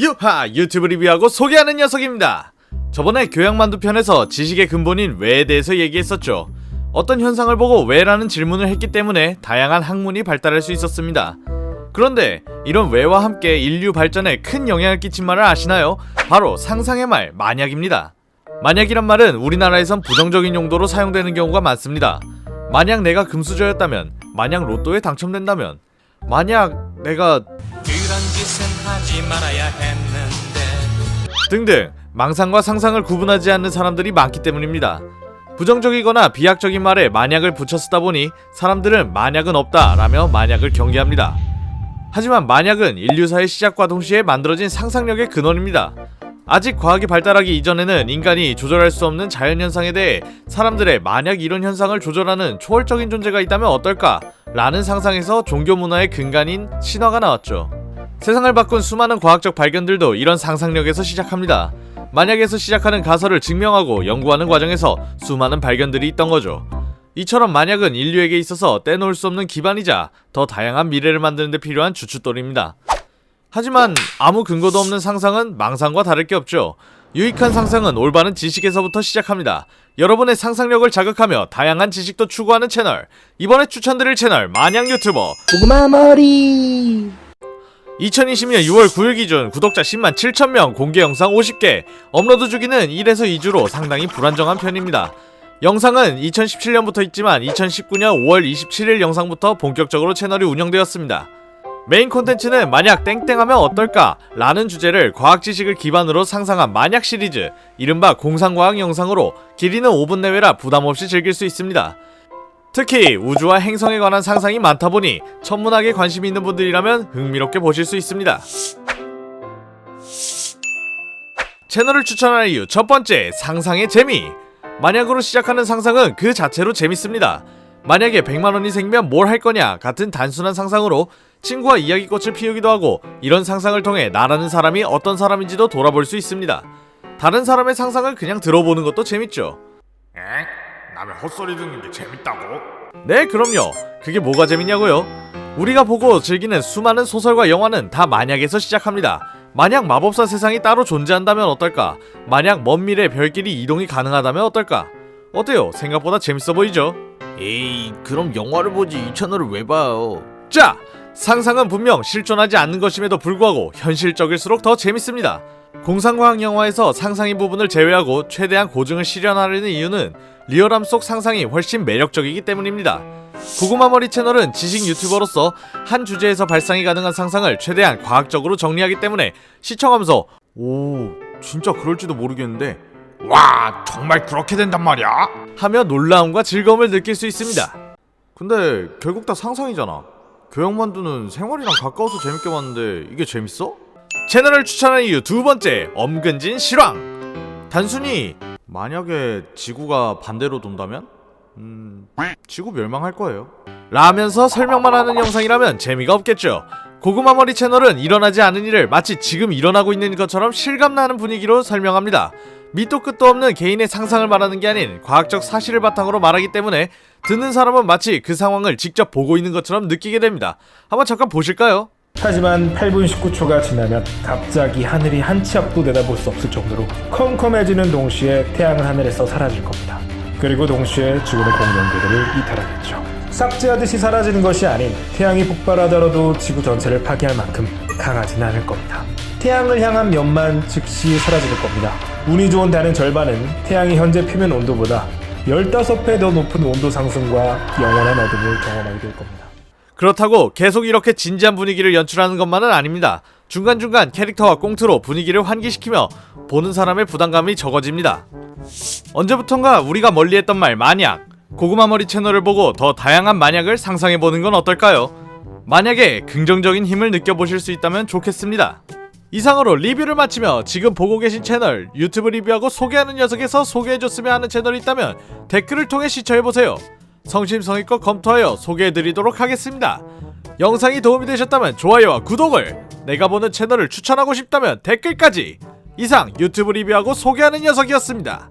유하 유튜브 리뷰하고 소개하는 녀석입니다. 저번에 교양만두 편에서 지식의 근본인 왜에 대해서 얘기했었죠. 어떤 현상을 보고 왜라는 질문을 했기 때문에 다양한 학문이 발달할 수 있었습니다. 그런데 이런 왜와 함께 인류 발전에 큰 영향을 끼친 말을 아시나요? 바로 상상의 말 만약입니다. 만약이란 말은 우리나라에선 부정적인 용도로 사용되는 경우가 많습니다. 만약 내가 금수저였다면, 만약 로또에 당첨된다면, 만약 내가 그런 짓은 하지 말아야 했는데 등등 망상과 상상을 구분하지 않는 사람들이 많기 때문입니다. 부정적이거나 비약적인 말에 만약을 붙여 쓰다 보니 사람들은 만약은 없다 라며 만약을 경계합니다. 하지만 만약은 인류사의 시작과 동시에 만들어진 상상력의 근원입니다. 아직 과학이 발달하기 이전에는 인간이 조절할 수 없는 자연현상에 대해 사람들의 만약 이런 현상을 조절하는 초월적인 존재가 있다면 어떨까? 라는 상상에서 종교 문화의 근간인 신화가 나왔죠. 세상을 바꾼 수많은 과학적 발견들도 이런 상상력에서 시작합니다. 만약에서 시작하는 가설을 증명하고 연구하는 과정에서 수많은 발견들이 있던 거죠. 이처럼 만약은 인류에게 있어서 떼놓을 수 없는 기반이자 더 다양한 미래를 만드는 데 필요한 주춧돌입니다. 하지만 아무 근거도 없는 상상은 망상과 다를 게 없죠. 유익한 상상은 올바른 지식에서부터 시작합니다. 여러분의 상상력을 자극하며 다양한 지식도 추구하는 채널. 이번에 추천드릴 채널 만약 유튜버 고구마 머리 2020년 6월 9일 기준 구독자 10만 7천 명 공개 영상 50개 업로드 주기는 1에서 2주로 상당히 불안정한 편입니다. 영상은 2017년부터 있지만 2019년 5월 27일 영상부터 본격적으로 채널이 운영되었습니다. 메인 콘텐츠는 만약 땡땡하면 어떨까? 라는 주제를 과학 지식을 기반으로 상상한 만약 시리즈 이른바 공상과학 영상으로 길이는 5분 내외라 부담없이 즐길 수 있습니다. 특히 우주와 행성에 관한 상상이 많다 보니 천문학에 관심 있는 분들이라면 흥미롭게 보실 수 있습니다. 채널을 추천할 이유 첫 번째 상상의 재미. 만약으로 시작하는 상상은 그 자체로 재밌습니다. 만약에 100만 원이 생기면 뭘 할 거냐 같은 단순한 상상으로 친구와 이야기꽃을 피우기도 하고 이런 상상을 통해 나라는 사람이 어떤 사람인지도 돌아볼 수 있습니다. 다른 사람의 상상을 그냥 들어보는 것도 재밌죠. 에? 남의 헛소리 듣는 게 재밌다고? 네, 그럼요. 그게 뭐가 재밌냐고요? 우리가 보고 즐기는 수많은 소설과 영화는 다 만약에서 시작합니다. 만약 마법사 세상이 따로 존재한다면 어떨까? 만약 먼 미래 별끼리 이동이 가능하다면 어떨까? 어때요? 생각보다 재밌어 보이죠? 에이 그럼 영화를 보지 이 채널을 왜 봐요 자, 상상은 분명 실존하지 않는 것임에도 불구하고 현실적일수록 더 재밌습니다. 공상과학 영화에서 상상인 부분을 제외하고 최대한 고증을 실현하려는 이유는 리얼함 속 상상이 훨씬 매력적이기 때문입니다. 고구마머리 채널은 지식 유튜버로서 한 주제에서 발상이 가능한 상상을 최대한 과학적으로 정리하기 때문에 시청하면서 오, 진짜 그럴지도 모르겠는데 와 정말 그렇게 된단 말이야? 하며 놀라움과 즐거움을 느낄 수 있습니다. 근데 결국 다 상상이잖아. 교양만두는 생활이랑 가까워서 재밌게 봤는데 이게 재밌어? 채널을 추천한 이유 두 번째 엄근진 실황. 단순히 만약에 지구가 반대로 돈다면 음 지구 멸망할 거예요. 라면서 설명만 하는 영상이라면 재미가 없겠죠. 고구마 머리 채널은 일어나지 않은 일을 마치 지금 일어나고 있는 것처럼 실감나는 분위기로 설명합니다. 밑도 끝도 없는 개인의 상상을 말하는 게 아닌 과학적 사실을 바탕으로 말하기 때문에 듣는 사람은 마치 그 상황을 직접 보고 있는 것처럼 느끼게 됩니다. 한번 잠깐 보실까요? 하지만 8분 19초가 지나면 갑자기 하늘이 한 치 앞도 내다볼 수 없을 정도로 컴컴해지는 동시에 태양은 하늘에서 사라질 겁니다. 그리고 동시에 지구는 공룡들을 이탈하겠죠. 삭제하듯이 사라지는 것이 아닌 태양이 폭발하더라도 지구 전체를 파괴할 만큼 강하진 않을 겁니다. 태양을 향한 면만 즉시 사라질 겁니다. 운이 좋은 달의 절반은 태양이 현재 표면 온도보다 15배 더 높은 온도 상승과 영원한 어둠을 경험하게 될 겁니다. 그렇다고 계속 이렇게 진지한 분위기를 연출하는 것만은 아닙니다. 중간중간 캐릭터와 꽁트로 분위기를 환기시키며 보는 사람의 부담감이 적어집니다. 언제부턴가 우리가 멀리했던 말 만약 고구마머리 채널을 보고 더 다양한 만약을 상상해보는 건 어떨까요? 만약에 긍정적인 힘을 느껴보실 수 있다면 좋겠습니다. 이상으로 리뷰를 마치며 지금 보고 계신 채널 유튜브 리뷰하고 소개하는 녀석에서 소개해줬으면 하는 채널이 있다면 댓글을 통해 시청해보세요. 성심성의껏 검토하여 소개해드리도록 하겠습니다. 영상이 도움이 되셨다면 좋아요와 구독을, 내가 보는 채널을 추천하고 싶다면 댓글까지. 이상 유튜브 리뷰하고 소개하는 녀석이었습니다.